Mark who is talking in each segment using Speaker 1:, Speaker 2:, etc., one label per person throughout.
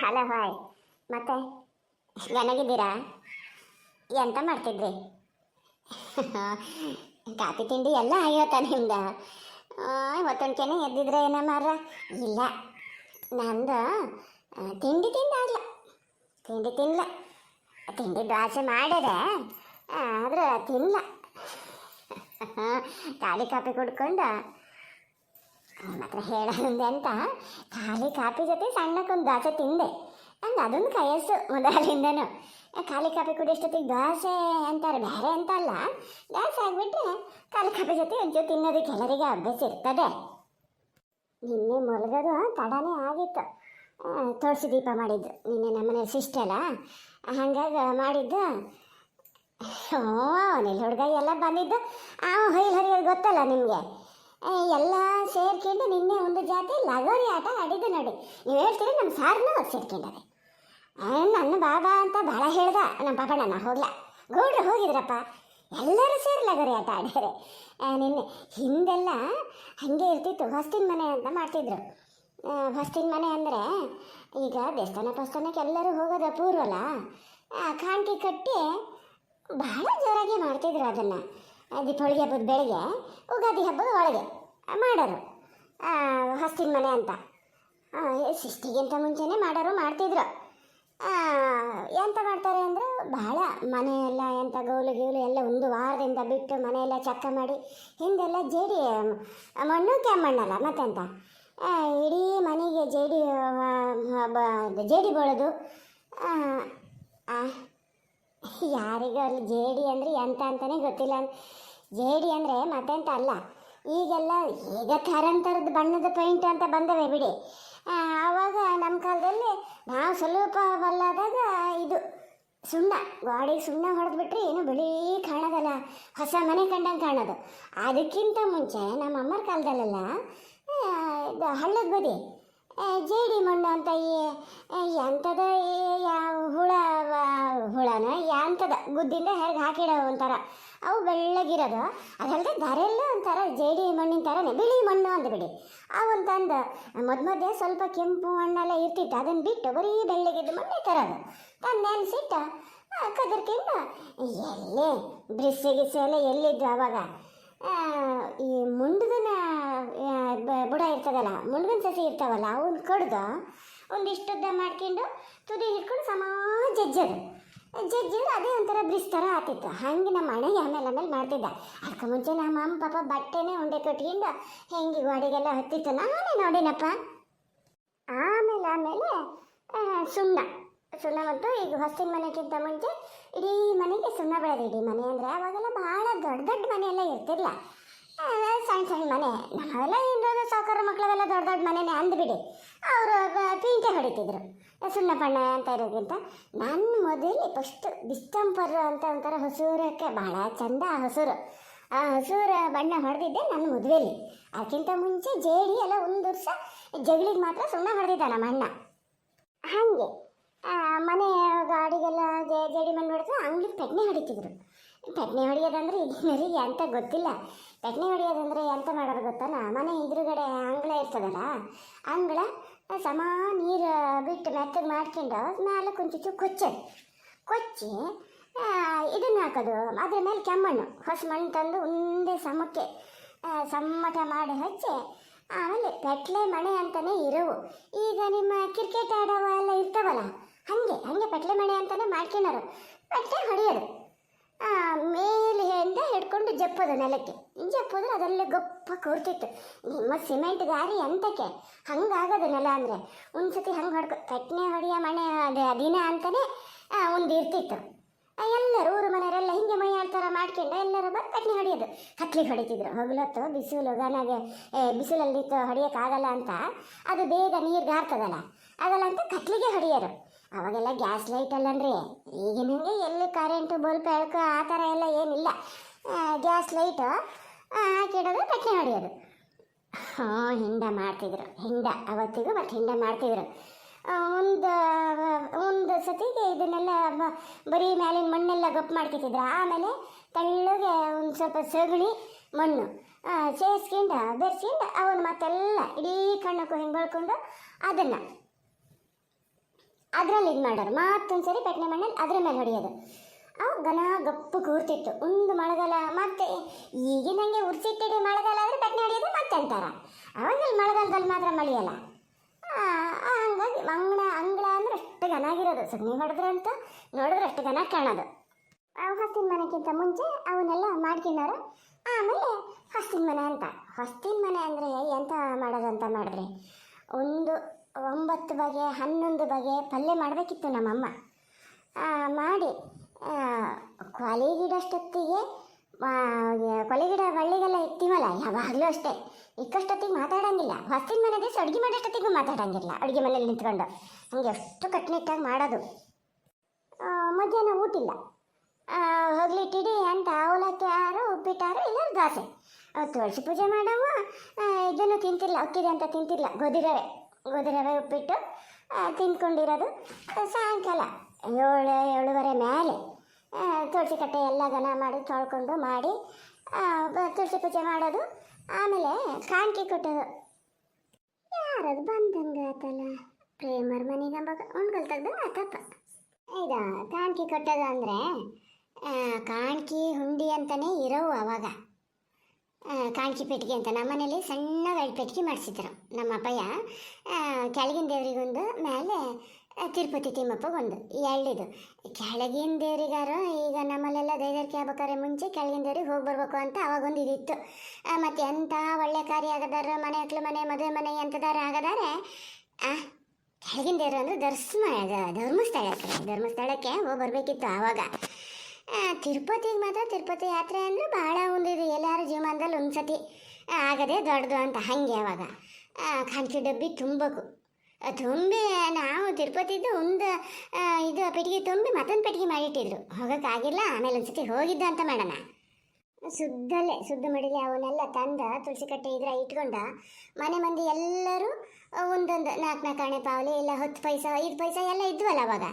Speaker 1: Hello hi ಮತ್ತೆ? ಚೆನ್ನಾಗಿದ್ದೀರಾ ಎಂತ ಮಾಡ್ತಿದ್ರಿ? ಕಾಫಿ ತಿಂಡಿ ಎಲ್ಲ ಆಗ್ಯವತ್ತ ನಿಮ್ದು? ಇವತ್ತೊಂದ್ಕೆನೆ ಎದ್ದಿದ್ರೆ ಏನ ಮಾರ ಇಲ್ಲ. ನಂದು ತಿಂಡಿ ತಿಂದಾಗ್ಲ. ತಿಂಡಿ ತಿನ್ಲ. ತಿಂಡಿ ದ್ವಾಸೆ ಮಾಡಿದೆ. ಆದ್ರೆ ತಿನ್ಲ. ಖಾಲಿ ಕಾಫಿ ಕುಡ್ಕೊಂಡು ಮಾತ್ರ ಹೇಳೋದು ಅಂತ ಖಾಲಿ ಕಾಫಿ ಜೊತೆ ಸಣ್ಣಕ್ಕೊಂದು ದೋಸೆ ತಿಂದೆ. ನಂಗೆ ಅದೊಂದು ಕಯಸ್ಸು ಮೊದಲಿಂದನು. ಖಾಲಿ ಕಾಫಿ ಕುಡಿಯೋಷ್ಟೊತ್ತಿಗೆ ದೋಸೆ ಅಂತಾರೆ, ಬೇರೆ ಅಂತ ಅಲ್ಲ ದೋಸೆ ಆಗಿಬಿಟ್ರೆ ಖಾಲಿ ಕಾಫಿ ಜೊತೆ ಒಂಚೂರು ತಿನ್ನೋದು ಕೆಲವರಿಗೆ ಅಭ್ಯಾಸ ಇರ್ತದೆ. ನಿನ್ನೆ ಮಲಗೋದು ತಡನೇ ಆಗಿತ್ತು. ತುಳಸಿ ದೀಪ ಮಾಡಿದ್ದು ನಿನ್ನೆ ನಮ್ಮನೆ ಸಿಸ್ಟಲ್ಲ ಹಂಗಾಗಿ ಮಾಡಿದ್ದು, ಓ ಹುಡುಗ ಎಲ್ಲ ಬಂದಿದ್ದು. ಆ, ಹೊಯ್ಲು ಹರಿಯೋದು ಗೊತ್ತಲ್ಲ ನಿಮಗೆ? ಎಲ್ಲ ಸೇರ್ಕೊಂಡು ನಿನ್ನೆ ಒಂದು ಜಾತಿ ಲಗೋರಿ ಆಟ ಆಡಿದ್ದು ನೋಡಿ. ನೀವು ಹೇಳ್ತೀರಿ ನಮ್ಮ ಸಾರನ್ನ ಸೇರ್ಕೊಂಡಾರೆ. ನನ್ನ ಬಾಬಾ ಅಂತ ಭಾಳ ಹೇಳ್ದ. ನಮ್ಮ ಪಾಪ ನನ್ನ ಹೋಗ್ಲ. ಗೌಡ್ರು ಹೋಗಿದ್ರಪ್ಪ. ಎಲ್ಲರೂ ಸೇರಿ ಲಗೋರಿ ಆಟ ಆಡಿದ್ದಾರೆ ನಿನ್ನೆ ಹಿಂದೆಲ್ಲ ಹಾಗೆ ಇರ್ತಿತ್ತು. ಹೊಸ್ತಿನ ಮನೆ ಅಂತ ಮಾಡ್ತಿದ್ರು. ಹೊಸ್ತಿನ ಮನೆ ಅಂದರೆ ಈಗ ದೇವಸ್ಥಾನ ಪಸ್ಥಾನಕ್ಕೆ ಎಲ್ಲರೂ ಹೋಗೋದು ಅಪೂರ್ವಲ್ಲ ಕಾಣಿಕೆ ಕಟ್ಟಿ ಬಹಳ ಜೋರಾಗಿ ಮಾಡ್ತಿದ್ರು ಅದನ್ನು. ದೀಪಾವಳಿ ಹಬ್ಬದ ಬೆಳಗ್ಗೆ ಉಗಾದಿ ಹಬ್ಬದ ಒಳಗೆ ಮಾಡೋರು. ಹಸ್ತಿನ ಮನೆ ಅಂತ. ಸೃಷ್ಟಿಗಿಂತ ಮುಂಚೆನೇ ಮಾಡೋರು ಮಾಡ್ತಿದ್ರು. ಎಂತ ಮಾಡ್ತಾರೆ ಅಂದರೆ ಬಹಳ ಮನೆಯೆಲ್ಲ ಎಂಥ ಗೌಲು ಗೀಲು ಎಲ್ಲ ಒಂದು ವಾರದಿಂದ ಬಿಟ್ಟು ಮನೆಯೆಲ್ಲ ಚಕ್ಕ ಮಾಡಿ ಹಿಂದೆಲ್ಲ ಜೇಡಿ ಮಣ್ಣು ಕೆಮ್ಮಣ್ಣಲ್ಲ ಮತ್ತೆಂತ? ಇಡೀ ಮನೆಗೆ ಜೇಡಿ ಜೇಡಿ ಬೀಳೋದು ಯಾರಿಗೂ ಅಲ್ಲಿ ಜೇಡಿ ಅಂದರೆ ಎಂತ ಅಂತಲೇ ಗೊತ್ತಿಲ್ಲ. ಜೇಡಿ ಅಂದರೆ ಮತ್ತೆಂತ ಅಲ್ಲ, ಈಗೆಲ್ಲ ಈಗ ಥರಂಥರದ ಬಣ್ಣದ ಪೈಂಟ್ ಅಂತ ಬಂದವೆ ಬಿಡಿ. ಆವಾಗ ನಮ್ಮ ಕಾಲದಲ್ಲಿ ನಾವು ಸ್ವಲ್ಪ ಬಲ್ಲಾದಾಗ ಇದು ಸುಣ್ಣ ಗಾಡಿಗೆ ಸುಣ್ಣ ಹೊಡೆದ್ಬಿಟ್ರೆ ಏನು ಬಿಳಿ ಕಾಣೋದಲ್ಲ, ಹೊಸ ಮನೆ ಕಂಡಂಗೆ ಕಾಣೋದು. ಅದಕ್ಕಿಂತ ಮುಂಚೆ ನಮ್ಮ ಅಮ್ಮರ ಕಾಲದಲ್ಲೆಲ್ಲ ಇದು ಹಳ್ಳದ ಬದಿ ಜೇಡಿ ಮಣ್ಣು ಅಂತ ಈ ಎಂಥದ ಯಾವ ಹುಳ ಹುಳನ ಎಂಥದ ಗುದ್ದಿಂದ ಹೇಗೆ ಹಾಕಿಡೋ ಒಂಥರ ಅವು ಬೆಳ್ಳಗಿರೋದು ಅದಲ್ಲದೆ ದಾರೆಲ್ಲ ಒಂಥರ ಜೇಡಿ ಮಣ್ಣಿನ ಥರನೇ ಬಿಳಿ ಮಣ್ಣು ಅಂದ್ಬಿಡಿ ಬಿಡಿ. ತಂದು ಮೊದ್ ಮಧ್ಯೆ ಸ್ವಲ್ಪ ಕೆಂಪು ಮಣ್ಣೆಲ್ಲ ಇರ್ತಿತ್ತು ಅದನ್ನು ಬಿಟ್ಟು ಬರೀ ಬೆಳ್ಳಗಿದ್ದು ಮಣ್ಣೆ ತರೋದು. ತಂದು ನೆನೆಸಿಟ್ಟು ಕದರ್ಕೊಂಡು ಎಲ್ಲೇ ಬ್ರಿಸ್ಸೆ ಗಿಸ್ಸೆ ಎಲ್ಲ ಎಲ್ಲಿದ್ದು ಅವಾಗ? ಆ, ಈ ಮುಂಡದನ ಬುಡ ಇರ್ತದಲ್ಲ ಮುಂಡಗನ ಸಸಿ ಇರ್ತಾವಲ್ಲ ಅವನ್ನ ಕಡ್ದು ಒಂದಿಷ್ಟುದ್ದ ಮಾಡ್ಕೊಂಡು ತುದಿ ಹಿಡ್ಕೊಂಡು ಸಮ ಜಜ್ಜದು. ಜಜ್ಜಿದ್ರೆ ಅದೇ ಒಂಥರ ಬ್ರಿಸ್ ಥರ ಆತಿತ್ತು ಹಂಗೆ ನಮ್ಮ ಅಣ್ಣ ಆಮೇಲೆ ಆಮೇಲೆ ಮಾಡ್ತಿದ್ದ. ಅದಕ್ಕೆ ಮುಂಚೆ ನಮ್ಮ ಅಮ್ಮ ಪಾಪ ಬಟ್ಟೆನೇ ಉಂಡೆ ಕಟ್ಕೊಂಡು ಹೆಂಗೆ ಗೋಡೆಗೆಲ್ಲ ಹತ್ತಿತ್ತು ನಾನೇ ನೋಡಿನಪ್ಪ. ಆಮೇಲೆ ಆಮೇಲೆ ಸುಣ್ಣ ಸುಣ್ಣ ಮತ್ತು ಈಗ ಹೊಸ್ತಿನ ಮನೆಗಿಂತ ಮುಂಚೆ ಇಡೀ ಮನೆಗೆ ಸುಣ್ಣ ಬೆಳೆದು, ಇಡೀ ಮನೆ ಅಂದರೆ ಅವಾಗೆಲ್ಲ ಭಾಳ ದೊಡ್ಡ ದೊಡ್ಡ ಮನೆಯೆಲ್ಲ ಇರ್ತಿರಲ್ಲ ಸಣ್ಣ ಸಣ್ಣ ಮನೆ. ನಾವೆಲ್ಲ ಇನ್ನೊಂದು ಸಾಕಾರ ಮಕ್ಕಳೆಲ್ಲ ದೊಡ್ಡ ದೊಡ್ಡ ಮನೆನೇ ಅಂದ್ಬಿಡಿ. ಅವರು ಪೀಂಟೆ ಹೊಡಿತಿದ್ರು. ಸುಣ್ಣ ಬಣ್ಣ ಅಂತ ಇರೋದಕ್ಕಿಂತ ನನ್ನ ಮೊದಲು ಫಸ್ಟ್ ಡಿಸ್ಟಂಪರ್ ಅಂತ ಒಂಥರ ಹಸೂರಕ್ಕೆ ಭಾಳ ಚಂದ ಆ ಹಸೂರು. ಆ ಹಸೂರ ಬಣ್ಣ ಹೊಡೆದಿದ್ದೆ ನನ್ನ ಮದುವೆಯಲ್ಲಿ ಅದಕ್ಕಿಂತ ಮುಂಚೆ ಜೇಡಿ ಎಲ್ಲ ಒಂದು ವರ್ಷ ಜಗಳಿಗೆ ಮಾತ್ರ ಸುಣ್ಣ ಹೊಡೆದಿದ್ದ ನಮ್ಮ ಅಣ್ಣ ಹಾಗೆ. ಮನೆ ಗಾಡಿಗೆಲ್ಲ ಜೇಡಿ ಮಣ್ಣು ಹೊಡೆದ್ರೆ ಅಂಗಡಿ ಪೆಟ್ನೆ ಹೊಡಿತಿದ್ರು. ಪೆಟ್ನೆ ಹೊಡಿಯೋದಂದ್ರೆ ಈಗಿನವರಿಗೆ ಅಂತ ಗೊತ್ತಿಲ್ಲ. ಪೆಟ್ನೆ ಹೊಡಿಯೋದಂದ್ರೆ ಎಂತ ಮಾಡೋದು ಗೊತ್ತಲ್ಲ ಮನೆ ಎದುರುಗಡೆ ಅಂಗಳ ಇರ್ತದಲ್ಲ, ಅಂಗಳ ಸಮ ನೀರು ಬಿಟ್ಟು ಮೆತ್ತಗೆ ಮಾಡ್ಕೊಂಡು ಮೇಲೆ ಕುಂಚುಚ್ಚು ಕೊಚ್ಚೆ ಕೊಚ್ಚಿ ಇದನ್ನು ಹಾಕೋದು. ಅದ್ರ ಮೇಲೆ ಕೆಮ್ಮಣ್ಣು, ಹೊಸ ಮಣ್ಣು ತಂದು ಒಂದೇ ಸಮಕ್ಕೆ ಸಮ್ಮಟ ಮಾಡಿ ಹಚ್ಚಿ, ಆಮೇಲೆ ಪೆಟ್ಲೆ ಮಣೆ ಅಂತಲೇ ಇರೋವು. ಈಗ ನಿಮ್ಮ ಕ್ರಿಕೆಟ್ ಆಡೋವ ಎಲ್ಲ ಇರ್ತಾವಲ್ಲ ಹಾಗೆ ಹಂಗೆ ಪಟ್ಲೆ ಮಣೆ ಅಂತಾನೆ ಮಾಡ್ಕೊಂಡರು. ಪಟ್ಲೆ ಹೊಡೆಯೋದು ಆ, ಮೇಲೆಯಿಂದ ಹಿಡ್ಕೊಂಡು ಜಪ್ಪೋದು ನೆಲಕ್ಕೆ. ಜಪ್ಪೋದು ಅದೆಲ್ಲ ಗೊಪ್ಪ ಕೂರ್ತಿತ್ತು. ನಿಮ್ಮ ಸಿಮೆಂಟ್ ದಾರಿ ಅಂತಕ್ಕೆ ಹಂಗಾಗೋದು ನೆಲ ಅಂದರೆ. ಒಂದು ಸತಿ ಹಂಗೆ ಹೊಡ್ಕೊ ಕಟ್ನೆ ಹೊಡೆಯೋ ಮನೆ ಅದೇ ದಿನ ಅಂತಲೇ ಒಂದು ಇರ್ತಿತ್ತು. ಎಲ್ಲರೂ ಊರು ಮನೆಯವರೆಲ್ಲ ಹಿಂಗೆ ಮೈ ಆಡ್ತಾರ ಮಾಡ್ಕೊಂಡು ಎಲ್ಲರೂ ಬಂದು ಕಟ್ನೆ ಹೊಡೆಯೋದು. ಕತ್ಲಿಗೆ ಹೊಡಿತಿದ್ರು. ಹೊಗಲತ್ತು ಬಿಸಿಲು ಗನಾಗೆ ಬಿಸಿಲಲ್ಲಿ ಹೊಡಿಯೋಕ್ಕಾಗಲ್ಲ ಅಂತ. ಅದು ಬೇಗ ನೀರು ಗಾರ್ತದಲ್ಲ ಆಗಲ್ಲ ಅಂತ ಕತ್ಲಿಗೆ ಹೊಡೆಯೋರು. ಅವಾಗೆಲ್ಲ ಗ್ಯಾಸ್ ಲೈಟ್ ಅಲ್ಲನ್ರಿ. ಈಗಿನಂಗೆ ಎಲ್ಲಿ ಕರೆಂಟು ಬಲ್ಪ್ ಎಳ್ಕೊ ಆ ಥರ ಎಲ್ಲ ಏನಿಲ್ಲ. ಗ್ಯಾಸ್ ಲೈಟು ಹಾಕಿಡೋದು ಬಟ್ಟೆ ಹೊಡೆಯೋದು ಹಾಂ, ಹಿಂಡ ಮಾಡ್ತಿದ್ರು. ಹಿಂಡ, ಅವತ್ತಿಗೂ ಮತ್ತೆ ಹಿಂಡ ಮಾಡ್ತಿದ್ರು. ಒಂದು ಒಂದು ಸತಿಗೆ ಇದನ್ನೆಲ್ಲ ಬರೀ ಮ್ಯಾಲಿನ ಮಣ್ಣೆಲ್ಲ ಗಪ್ ಮಾಡ್ಕೊತಿದ್ರು ಆಮೇಲೆ ತಳ್ಳಗೆ ಒಂದು ಸ್ವಲ್ಪ ಸಗಣಿ ಮಣ್ಣು ಸೇರಿಸ್ಕೊಂಡು ಬೆರೆಸ್ಕೊಂಡು ಅವನು ಮತ್ತೆಲ್ಲ ಇಡೀ ಕಣ್ಣಕ್ಕೂ ಹಿಂಗೆ ಬಳ್ಕೊಂಡು ಅದನ್ನು ಅದ್ರಲ್ಲಿ ಇದು ಮಾಡೋರು ಮತ್ತೊಂದು ಸರಿ ಪೆಟ್ನೆ ಮಣ್ಣಲ್ಲಿ ಅದ್ರ ಮೇಲೆ ಹೊಡೆಯೋದು. ಅವು ಗನ ಗಪ್ಪು ಕೂರ್ತಿತ್ತು. ಒಂದು ಮಳೆಗಾಲ, ಮತ್ತೆ ಈಗಿನಂಗೆ ಉರ್ಸಿಟ್ಟಿಡಿ ಮಳೆಗಾಲ ಆದರೆ ಪೆಟ್ನೆ ಹೊಡೆಯೋದು ಮತ್ತೆ ಅಂತಾರೆ ಅವಾಗಲ್ಲಿ ಮಳೆಗಾಲದಲ್ಲಿ ಮಾತ್ರ ಮಳೆಯಲ್ಲ. ಹಂಗಾಗಿ ಅಂಗಳ ಅಂಗಳ ಅಂದ್ರೆ ಅಷ್ಟು ಘನಾಗಿರೋದು ಸಗಣಿ ಹೊಡೆದ್ರೆ ಅಂತ ನೋಡಿದ್ರೆ ಅಷ್ಟು ಘನ ಕಾಣೋದು. ಅವು ಹೊಸ್ತಿನ ಮನೆಗಿಂತ ಮುಂಚೆ ಅವನ್ನೆಲ್ಲ ಮಾಡ್ಕೊಂಡಾರ ಆಮೇಲೆ ಹೊಸ್ತಿನ ಮನೆ ಅಂತ. ಹೊಸ್ತಿನ ಮನೆ ಅಂದರೆ ಎಂತ ಮಾಡೋದು ಅಂತ ಮಾಡಿದ್ರೆ? ಒಂದು ಒಂಬತ್ತು ಬಗೆ, ಹನ್ನೊಂದು ಬಗೆ ಪಲ್ಯ ಮಾಡಬೇಕಿತ್ತು ನಮ್ಮಮ್ಮ. ಮಾಡಿ ಕೊಲೆಗಿಡಷ್ಟೊತ್ತಿಗೆ ಕೊಲೆಗಿಡ ಬಳ್ಳಿಗೆಲ್ಲ ಇರ್ತೀವಲ್ಲ ಯಾವಾಗಲೂ ಅಷ್ಟೇ. ಇಕ್ಕಷ್ಟೊತ್ತಿಗೆ ಮಾತಾಡೋಂಗಿಲ್ಲ. ಹೊಸ್ತಿನ ಮನೆ ಅಡುಗೆ ಮಾಡೋಷ್ಟೊತ್ತಿಗೂ ಮಾತಾಡಂಗಿಲ್ಲ. ಅಡುಗೆ ಮನೇಲಿ ನಿಂತ್ಕೊಂಡು. ಹಂಗೆ ಅಷ್ಟು ಕಟ್ಟುನಿಟ್ಟಾಗಿ ಮಾಡೋದು. ಮಧ್ಯಾಹ್ನ ಊಟಿಲ್ಲ ಹೋಗ್ಲಿಟ್ಟಿಡಿ ಅಂತ ಅವಲಕ್ಕಿ ಯಾರು ಉಪ್ಪಿಟ್ಟಾರು ಇಲ್ಲ ದೋಸೆ. ತುಳಸಿ ಪೂಜೆ ಮಾಡವ ಇದನ್ನು ತಿಂತಿಲ್ಲ ಅಕ್ಕಿದೆ ಅಂತ ತಿಂತಿಲ್ಲ ಗೋಧಿ ರವೆ ಗೋಧಿ ರವೆ ಉಪ್ಪಿಟ್ಟು ತಿಂದ್ಕೊಂಡಿರೋದು ಸಾಯಂಕಾಲ. ಏಳು, ಏಳುವರೆ ಮೇಲೆ ತುಳಸಿ ಕಟ್ಟೆ ಎಲ್ಲ ಘನ ಮಾಡಿ, ತೊಳ್ಕೊಂಡು ಮಾಡಿ ತುಳಸಿ ಪೂಜೆ ಮಾಡೋದು, ಆಮೇಲೆ ಕಾಣಿಕೆ ಕೊಟ್ಟೋದು. ಯಾರದು ಬಂದಂಗೆ ಆತಲ್ಲ? ಪ್ರೇಮರ್ ಮನೆಗೆ ಅಂಬಾಗ ಉಣ್ಗಲ್ ತೆಗ್ದು ಆತಪ್ಪ. ಇದು ಕಾಣಿಕೆ ಕೊಟ್ಟೋದು ಅಂದರೆ ಕಾಣಿಕೆ, ಹುಂಡಿ ಅಂತಲೇ ಇರೋವು ಅವಾಗ. ಕಾಣಿಕೆ ಪೆಟ್ಟಿಗೆ ಅಂತ. ನಮ್ಮನೇಲಿ ಸಣ್ಣ ಎರಡು ಪೆಟ್ಟಿಗೆ ಮಾಡಿಸಿದ್ರು. ನಮ್ಮ ಅಪ್ಪಯ್ಯ ಕೆಳಗಿನ ದೇವರಿಗೊಂದು, ಮೇಲೆ ತಿರುಪತಿ ತಿಮ್ಮಪ್ಪಗೊಂದು ಎರಡಿದು ಕೆಳಗಿನ ದೇವರಿಗಾರು ಈಗ ನಮ್ಮಲ್ಲೆಲ್ಲ ದೈದರ್ಕೆ ಆಗ್ಬೇಕಾದ್ರೆ ಮುಂಚೆ ಕೆಳಗಿನ ದೇವ್ರಿಗೆ ಹೋಗಿ ಬರ್ಬೇಕು ಅಂತ ಅವಾಗೊಂದು ಇದಿತ್ತು. ಮತ್ತು ಎಂಥ ಒಳ್ಳೆ ಕಾರ್ಯ ಆಗದಾರ ಮನೆ ಹಕ್ಲು ಮನೆ, ಮದುವೆ ಮನೆ ಎಂಥದಾರ ಆಗದಾರೆ ಕೆಳಗಿನ ದೇವರು ಅಂದರೆ ಧರ್ಮ, ಧರ್ಮಸ್ಥಳಕ್ಕೆ ಧರ್ಮಸ್ಥಳಕ್ಕೆ ಹೋಗಿ ಬರಬೇಕಿತ್ತು ಆವಾಗ. ತಿರುಪತಿಗೆ ಮಾತ್ರ ತಿರುಪತಿ ಯಾತ್ರೆ ಅಂದರೆ ಭಾಳ ಒಂದಿದೆ ಎಲ್ಲರ ಜೀವಮಾನದಲ್ಲಿ ಒಂದು ಸತಿ ಆಗದೆ ದೊಡ್ಡದು ಅಂತ ಹಾಗೆ ಅವಾಗ. ಕಾಣಿಕೆ ಡಬ್ಬಿ ತುಂಬಬೇಕು ತುಂಬಿ ನಾವು ತಿರುಪತಿದ್ದು ಒಂದು ಇದು ಪೆಟ್ಟಿಗೆ ತುಂಬಿ ಮತ್ತೊಂದು ಪೆಟ್ಟಿಗೆ ಮಾಡಿಟ್ಟಿದ್ರು. ಹೋಗೋಕ್ಕಾಗಿಲ್ಲ ಆಮೇಲೆ ಒಂದು ಸತಿ ಹೋಗಿದ್ದ ಅಂತ ಮಾಡೋಣ. ಸುದ್ದಲ್ಲೇ, ಸುದ್ದ ಮಡಿಲಿ ಅವನ್ನೆಲ್ಲ ತಂದ, ತುಳಸಿ ಕಟ್ಟೆ ಇದ್ರ ಇಟ್ಕೊಂಡ, ಮನೆ ಮಂದಿ ಎಲ್ಲರೂ ಒಂದೊಂದು ನಾಲ್ಕು ನಾಲ್ಕು ಆಣೆ ಪಾವಲಿ ಇಲ್ಲ ಹತ್ತು ಪೈಸ, ಐದು ಪೈಸ ಎಲ್ಲ ಇದ್ವಲ್ಲ ಅವಾಗ.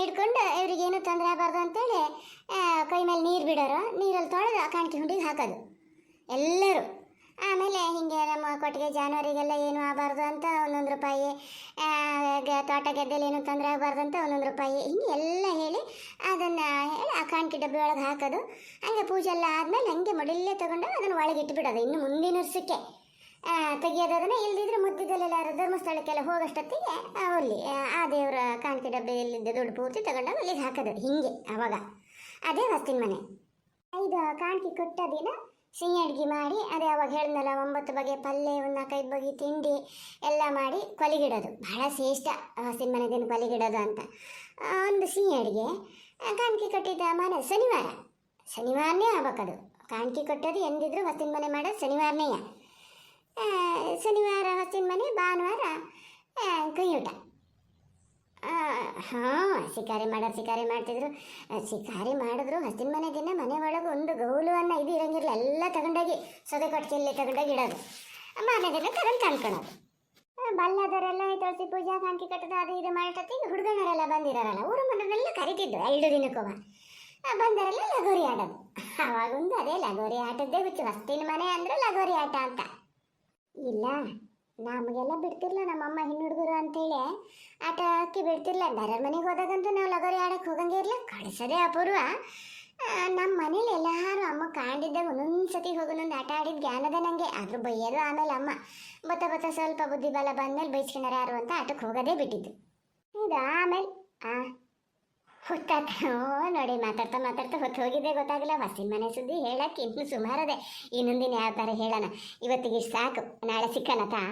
Speaker 1: ಹಿಡ್ಕೊಂಡು ಇವ್ರಿಗೇನು ತೊಂದರೆ ಆಗಬಾರ್ದು ಅಂತೇಳಿ ಕೈ ಮೇಲೆ ನೀರು ಬಿಡೋರು. ನೀರಲ್ಲಿ ತೊಳೆದು ಆ ಕಾಣಿಕೆ ಹುಂಡಿಗೆ ಹಾಕೋದು. ಎಲ್ಲರೂ. ಆಮೇಲೆ ಹಿಂಗೆ ನಮ್ಮ ಕೊಟ್ಟಿಗೆ ಜಾನುವಾರಿಗೆಲ್ಲ ಏನು ಆಗಬಾರ್ದು ಅಂತ ಒಂದೊಂದು ರೂಪಾಯಿ ತೋಟ ಗದ್ದೆಲಿ ಏನು ತೊಂದರೆ ಆಗಬಾರ್ದು ಅಂತ ಒಂದೊಂದು ರೂಪಾಯಿ. ಹಿಂಗೆ ಎಲ್ಲ ಹೇಳಿ ಅದನ್ನು ಹೇಳಿ ಆ ಕಾಣಿಕೆ ಡಬ್ಬಿ ಒಳಗೆ ಹಾಕೋದು. ಹಂಗೆ ಪೂಜೆ ಎಲ್ಲ ಆದಮೇಲೆ ಹಂಗೆ ಮಡಿಲ್ಲೇ ತೊಗೊಂಡು ಅದನ್ನು ಒಳಗೆ ಇಟ್ಬಿಡೋದು. ಇನ್ನು ಮುಂದಿನ ವರ್ಷಕ್ಕೆ. ಆ, ತೆಗಿಯೋದು ಅದನ್ನು ಇಲ್ದಿದ್ರೆ ಮುದ್ದಿದ್ದಲ್ಲೆಲ್ಲ ಧರ್ಮಸ್ಥಳಕ್ಕೆಲ್ಲ ಹೋಗೋಷ್ಟೊತ್ತಿಗೆ ಅಲ್ಲಿ ಆ, ದೇವರ ದೇವರ ಕಾಣಿಕೆ ಡಬ್ಬಿಯಲ್ಲಿದ್ದ ದುಡ್ಡು ಪೂರ್ತಿ ತಗೊಂಡು ಅಲ್ಲಿಗೆ ಹಾಕೋದು ಹಿಂಗೆ ಅವಾಗ. ಅದೇ ಹೊಸ್ತಿನ ಮನೆ. ಐದು ಕಾಣಿಕೆ ಕೊಟ್ಟ ದಿನ ಸಿಹಿ ಅಡುಗೆ ಮಾಡಿ ಅದೇ ಅವಾಗ ಹೇಳಿದ್ನಲ್ಲ ಒಂಬತ್ತು ಬಗೆ ಪಲ್ಯ ಒಂದು ನಾಲ್ಕೈದು ಬಗೆ ತಿಂಡಿ ಎಲ್ಲ ಮಾಡಿ ಕೊಲಿಗಿಡೋದು. ಭಾಳ ಶ್ರೇಷ್ಠ ಹೊಸ್ತಿನ ಮನೆ ದಿನ ಕೊಲಿಗಿಡೋದು ಅಂತ. ಒಂದು ಸಿಹಿ ಅಡುಗೆ ಕಾಣಿಕೆ ಕಟ್ಟಿದ್ದ ಮನೆ ಶನಿವಾರ. ಶನಿವಾರನೇ ಆಗ್ಬೇಕದು. ಕಾಣಿಕೆ ಕೊಟ್ಟೋದು ಎಂದಿದ್ರು ಹೊಸ್ತಿನ ಮನೆ ಮಾಡೋದು ಶನಿವಾರನೇ ಆ, ಶನಿವಾರ ಹೊಸ್ತಿನ ಮನೆ, ಭಾನುವಾರ ಕೈಯೂಟ ಹಾಂ, ಶಿಕಾರಿ ಮಾಡೋರು ಶಿಕಾರಿ ಮಾಡ್ತಿದ್ರು. ಶಿಕಾರಿ ಮಾಡಿದ್ರು ಹಸಿನ ಮನೆ ದಿನ ಮನೆ ಒಳಗೆ ಒಂದು ಗೌಲು ಅನ್ನ ಇದು ಇರಂಗಿರಲಿಲ್ಲ. ಎಲ್ಲ ತಗೊಂಡೋಗಿ ಸೊದೆ ಕೊಟ್ಟಿಗೆಯಲ್ಲಿ ತಗೊಂಡೋಗಿ ಇಡೋದು. ಮನೆ ದಿನ ತಗೊಂಡು ಕಾಣ್ಕೊಳೋದು. ಬಲ್ಲದವರೆಲ್ಲ ತುಳಸಿ ಪೂಜಾ, ಕಾಂಕಿ ಕಟ್ಟದ, ಅದು ಇದು ಮಾಡೋಷ್ಟೊತ್ತಿಗೆ ಹುಡುಗನರೆಲ್ಲ ಬಂದಿರೋರಲ್ಲ. ಊರು ಮನೆಯಲ್ಲ ಕರಿತಿದ್ದು ಎರಡು ದಿನಕ್ಕೊಮ್ಮ. ಬಂದರೆಲ್ಲ ಲಗೋರಿ ಆಡೋದು. ಅವಾಗೊಂದು ಅದೇ ಲಗೋರಿ ಆಟದ್ದೇ ಹುಚ್ಚು. ಹಸ್ತಿನ ಮನೆ ಅಂದರೆ ಲಗೋರಿ ಆಟ ಅಂತ. ಇಲ್ಲ, ನಮಗೆಲ್ಲ ಬಿಡ್ತಿರ್ಲ ನಮ್ಮಮ್ಮ ಹೆಣ್ಣು ಹುಡುಗರು ಅಂತೇಳಿ. ಆಟ ಅಕ್ಕಿ ಬಿಡ್ತಿರ್ಲ. ಬೇರೆಯವ್ರ ಮನೆಗೆ ಹೋದಾಗಂತೂ ನಾವು ಲಗೋರಿ ಆಡಕ್ಕೆ ಹೋಗಂಗೆ ಇರಲ್ಲ ಕಳಿಸೋದೇ ಅಪೂರ್ವ. ನಮ್ಮ ಮನೇಲಿ ಎಲ್ಲರೂ ಅಮ್ಮ ಕಾಂಡಿದ್ದಾಗ ಒಂದೊಂದು ಸತಿ ಹೋಗೋನೊಂದು ಆಟ ಆಡಿದ ಜ್ಞಾನದ ನನಗೆ ಆದರೂ ಬೈಯೋದು ಆಮೇಲೆ ಅಮ್ಮ ಬತ್ತ ಬತ್ತ ಸ್ವಲ್ಪ ಬುದ್ಧಿಬಲ ಬಂದ್ಮೇಲೆ ಬೈಸ್ಕೊಂಡಾರು ಯಾರು ಅಂತ ಆಟಕ್ಕೆ ಹೋಗೋದೇ ಬಿಟ್ಟಿದ್ದು. ಇದು ಆಮೇಲೆ, ಆ. ಹೊತ್ತಾತ ನೋಡಿ, ಮಾತಾಡ್ತಾ ಮಾತಾಡ್ತಾ ಹೊತ್ತು ಹೋಗಿದ್ದೆ, ಗೊತ್ತಾಗಲ್ಲ. ಹೊಸಿನ ಮನೆ ಸುದ್ದಿ ಹೇಳಕ್ಕೆ ಇನ್ನೂ ಸುಮಾರದೆ ಇನ್ನೊಂದಿನ ಯಾವ ಥರ ಹೇಳೋಣ. ಇವತ್ತಿಗೆ ಸಾಕು. ನಾಳೆ ಸಿಕ್ಕನತಾ